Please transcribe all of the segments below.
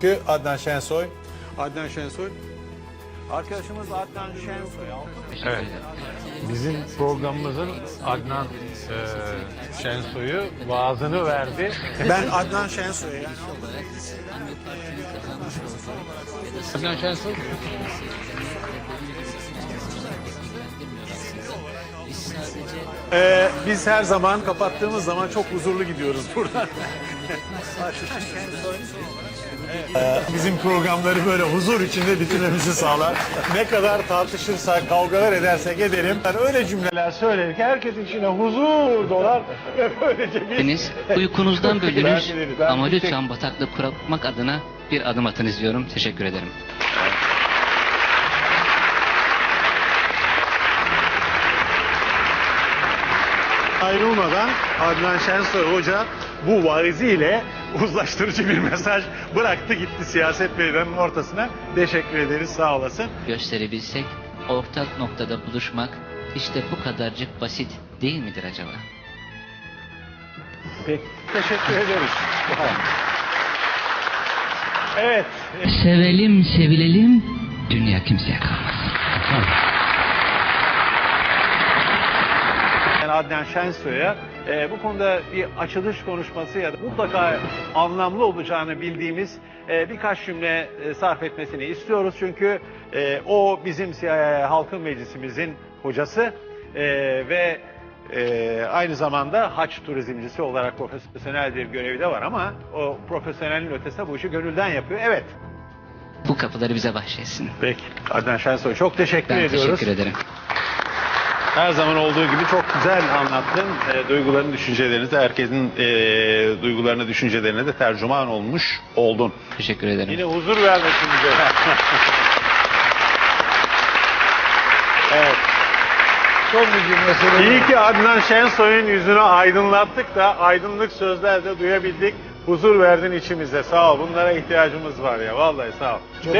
Çünkü Adnan Şensoy Adnan Şensoy. Arkadaşımız Adnan Şensoy. Evet. Bizim programımızın Adnan e, Şensoy'u vaazını verdi. Ben Adnan Şensoy. Yani Adnan Şensoy Ee, biz her zaman kapattığımız zaman çok huzurlu gidiyoruz buradan. Bizim programları böyle huzur içinde bitirmemizi sağlar. Ne kadar tartışırsak, kavgalar edersek edelim. Yani öyle cümleler söyledik. Herkesin içine huzur dolar ve böylece biz... Deniz, uykunuzdan bölünüz ama bir lütfen bataklık kuratmak adına bir adım atınız diyorum. Teşekkür ederim. Ayrılmadan Adnan Şensoy Hoca bu variziyle uzlaştırıcı bir mesaj bıraktı gitti siyaset meydanının ortasına. Teşekkür ederiz sağ olasın. Gösterebilsek ortak noktada buluşmak işte bu kadarcık basit değil midir acaba? Peki teşekkür ederiz. Evet Sevelim sevilelim dünya kimseye kalmaz. Yani Adnan Şensoy'a e, bu konuda bir açılış konuşması ya da mutlaka anlamlı olacağını bildiğimiz e, birkaç cümle e, sarf etmesini istiyoruz. Çünkü e, o bizim e, Halkın Meclisimizin hocası e, ve e, aynı zamanda haç turizmcisi olarak profesyonel bir görevi de var ama o profesyonelin ötesinde bu işi gönülden yapıyor. Evet. Bu kapıları bize bahşetsin. Peki. Adnan Şensoy çok teşekkür Ben ediyoruz. teşekkür ederim. Her zaman olduğu gibi çok güzel anlattın. E, duyguların, düşüncelerini de herkesin e, duygularını, düşüncelerine de tercüman olmuş oldun. Teşekkür ederim. Yine huzur vermesin bize. evet. Son bir cümle söyleyeyim. İyi ki Adnan Şensoy'un yüzünü aydınlattık da aydınlık sözler de duyabildik. Huzur verdin içimize. Sağ ol. Bunlara ihtiyacımız var ya. Vallahi sağ ol. Çok-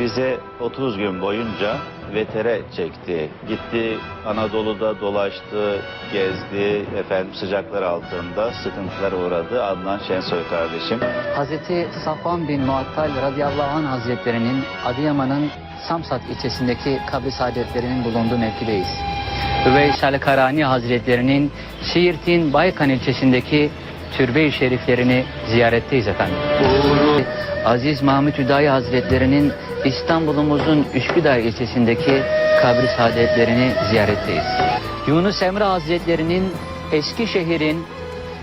bize 30 gün boyunca vetere çekti. Gitti Anadolu'da dolaştı, gezdi, efendim sıcaklar altında sıkıntılar uğradı Adnan Şensoy kardeşim. Hazreti Safvan bin Muattal radıyallahu anh hazretlerinin Adıyaman'ın Samsat ilçesindeki kabri saadetlerinin bulunduğu mevkideyiz. Üveysel Karani hazretlerinin Siirt'in Baykan ilçesindeki türbe-i şeriflerini ziyaretteyiz efendim. Aziz Mahmut Hüdayi hazretlerinin İstanbul'umuzun Üsküdar ilçesindeki kabri saadetlerini ziyaretteyiz. Yunus Emre hazretlerinin Eskişehir'in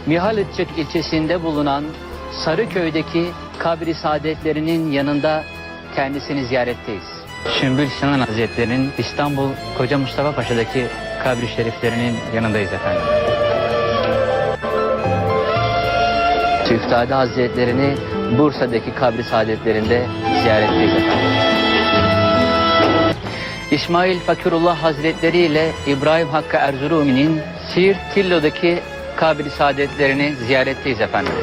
Mihalıççık ilçesinde bulunan Sarıköy'deki kabri saadetlerinin yanında kendisini ziyaretteyiz. Sümbül Sinan Hazretleri'nin İstanbul Koca Mustafa Paşa'daki kabri şeriflerinin yanındayız efendim. Tüftade Hazretlerini Bursa'daki kabri saadetlerinde ziyaretteyiz efendim. İsmail Fakirullah Hazretleri ile İbrahim Hakkı Erzurumi'nin Siirt Tillo'daki kabri saadetlerini ziyaretteyiz efendim.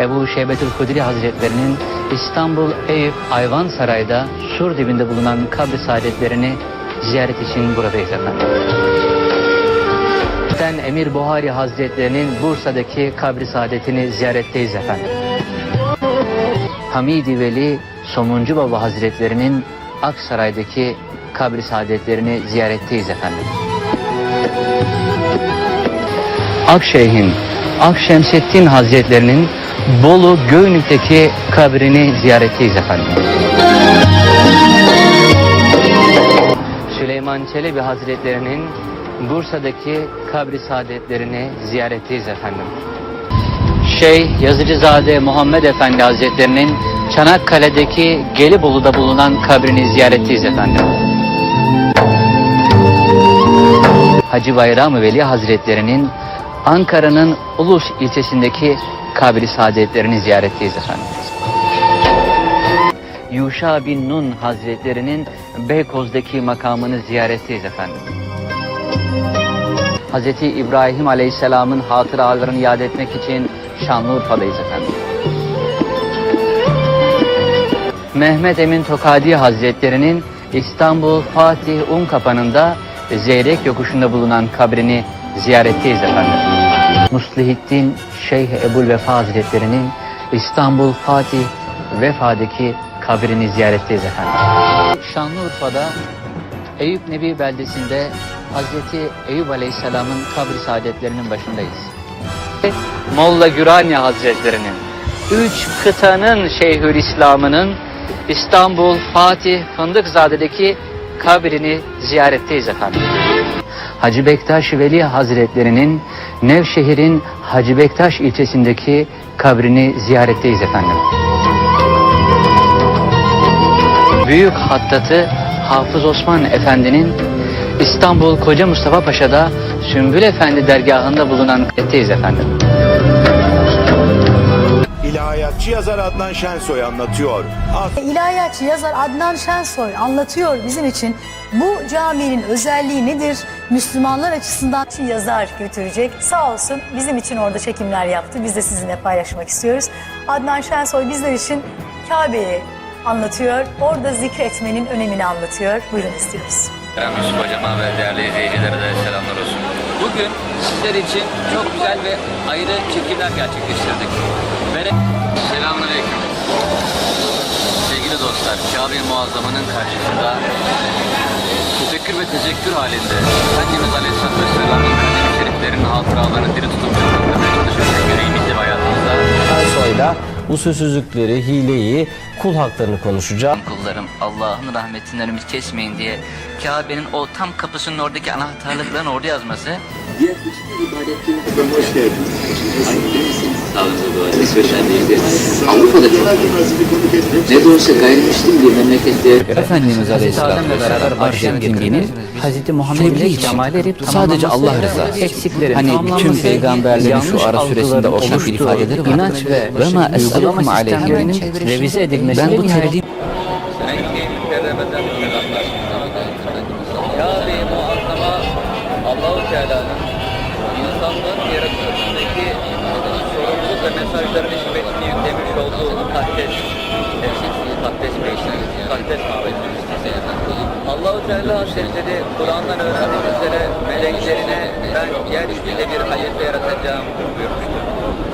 Ebu Şeybetül Kudri Hazretlerinin İstanbul Eyüp Ayvansaray'da sur dibinde bulunan kabri saadetlerini ziyaret için buradayız efendim. Sen Emir Buhari Hazretlerinin Bursa'daki kabri saadetini ziyaretteyiz efendim. Hamidi Veli Somuncu Baba Hazretlerinin Aksaray'daki kabri saadetlerini ziyaretteyiz efendim. Akşehir'in Akşemseddin Hazretlerinin Bolu Göynük'teki kabrini ziyaretteyiz efendim. Süleyman Çelebi Hazretlerinin Bursa'daki kabri saadetlerini ziyaretteyiz efendim. Şeyh Yazıcızade Muhammed Efendi Hazretlerinin Çanakkale'deki Gelibolu'da bulunan kabrini ziyaretteyiz efendim. Hacı Bayram Veli Hazretlerinin Ankara'nın Ulus ilçesindeki kabri saadetlerini ziyaretteyiz efendim. Yuşa bin Nun Hazretlerinin Beykoz'daki makamını ziyaretteyiz efendim. Hz. İbrahim Aleyhisselam'ın hatıralarını yad etmek için Şanlıurfa'dayız efendim. Mehmet Emin Tokadi Hazretlerinin İstanbul Fatih Unkapanı'nda Zeyrek yokuşunda bulunan kabrini ziyaretteyiz efendim. Muslihiddin Şeyh Ebul Vefa Hazretleri'nin İstanbul Fatih Vefa'daki kabrini ziyaretteyiz efendim. Şanlıurfa'da Eyüp Nebi beldesinde Hazreti Eyüp Aleyhisselam'ın kabri saadetlerinin başındayız. Molla Gürani Hazretlerinin, üç kıtanın Şeyhülislam'ının İstanbul Fatih Fındıkzade'deki kabrini ziyaretteyiz efendim. Hacı Bektaş Veli Hazretlerinin Nevşehir'in Hacı Bektaş ilçesindeki kabrini ziyaretteyiz efendim. Büyük Hattatı Hafız Osman Efendi'nin İstanbul Koca Mustafa Paşa'da Sümbül Efendi dergahında bulunan kabrindeyiz efendim. İlahiyatçı yazar Adnan Şensoy anlatıyor. İlahiyatçı yazar Adnan Şensoy anlatıyor bizim için bu caminin özelliği nedir? Müslümanlar açısından yazar götürecek. Sağ olsun bizim için orada çekimler yaptı. Biz de sizinle paylaşmak istiyoruz. Adnan Şensoy bizler için Kabe'yi anlatıyor. Orada zikretmenin önemini anlatıyor. Buyurun istiyoruz. Kerem Yusuf Hocama ve değerli izleyicilere de selamlar olsun. Bugün sizler için çok güzel ve ayrı çekimler gerçekleştirdik. Ve Selamun Aleyküm. Sevgili dostlar, Kabe-i Muazzama'nın karşısında tefekkür ve tezekkür halinde Efendimiz Aleyhisselatü Vesselam'ın kademi şeriflerinin hatıralarını diri tutup canlandırmaya çalışırken yüreğimizde hayatımızda Soyla usulsüzlükleri, hileyi, kul haklarını konuşacağım. Kullarım Allah'ın rahmetinden ümit kesmeyin diye Kabe'nin o tam kapısının oradaki anahtarlıkların orada yazması Diğer hiçbir ibadetlerin hoş geldiniz. Avrupa'da ne de olsa gayrimüslim bir memlekette Efendimiz Aleyhisselatü Vesselam Arjantinliğinin Hz. Muhammed'le kemal erip Sadece Allah rızası. eksikleri Hani bütün peygamberlerin şu ara süresinde bir ifadeleri var. İnanç ve Ve ma es'alukum uygulama aleyhi. revize edilmesiyle Ben bu nitelik- sorumluluk ve mesajların hizmetini yüklemiş olduğu mukaddes, mukaddes meclis, mukaddes mabedimiz. Allah-u Teala Hazretleri Kur'an'dan öğrendiğimiz üzere meleklerine ben yeryüzünde bir hayırlı yaratacağım buyurmuştur.